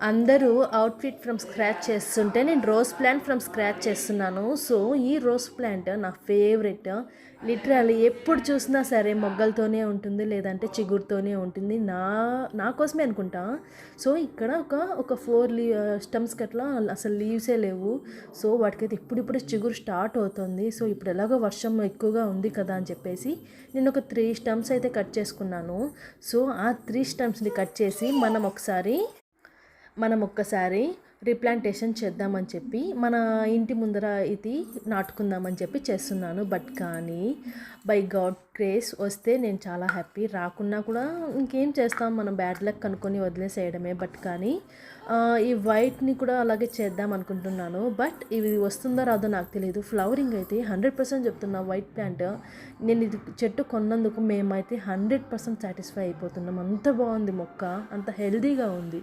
అందరూ outfit from scratch చేస్తుంటే నేను రోజ్ ప్లాంట్ ఫ్రమ్ స్క్రాచ్ చేస్తున్నాను. సో ఈ రోజ్ ప్లాంట్ నా ఫేవరెట్ లిటరల్లీ ఎప్పుడు చూసినా సరే మొగ్గలతోనే ఉంటుంది లేదంటే చిగురుతోనే ఉంటుంది. నా నా కోసమే అనుకుంటా. సో ఇక్కడ ఒక ఒక ఫోర్ లీ స్టమ్స్కి అట్లా అసలు లీవ్సే లేవు. సో వాటికైతే ఇప్పుడిప్పుడు చిగురు స్టార్ట్ అవుతుంది. సో ఇప్పుడు ఎలాగో వర్షం ఎక్కువగా ఉంది కదా అని చెప్పేసి నేను ఒక త్రీ స్టమ్స్ అయితే కట్ చేసుకున్నాను. సో ఆ త్రీ స్టమ్స్ని కట్ చేసి మనం ఒకసారి మనం ఒక్కసారి రీప్లాంటేషన్ చేద్దామని చెప్పి మన ఇంటి ముందర ఇది నాటుకుందామని చెప్పి చేస్తున్నాను. బట్ కానీ బై గాడ్ క్రేస్ వస్తే నేను చాలా హ్యాపీ రాకున్నా కూడా ఇంకేం చేస్తాం మనం బ్యాడ్ లక్ కనుక్కొని వదిలేసేయడమే. బట్ కానీ ఈ వైట్ని కూడా అలాగే చేద్దాం అనుకుంటున్నాను. బట్ ఇది వస్తుందో రాదో నాకు తెలియదు ఫ్లవరింగ్ అయితే హండ్రెడ్ పర్సెంట్ చెప్తున్నా. వైట్ ప్లాంట్ నేను ఇది చెట్టు కొన్నందుకు మేమైతే హండ్రెడ్ పర్సెంట్ సాటిస్ఫై అయిపోతున్నాం. అంత బాగుంది మొక్క. అంత హెల్దీగా ఉంది.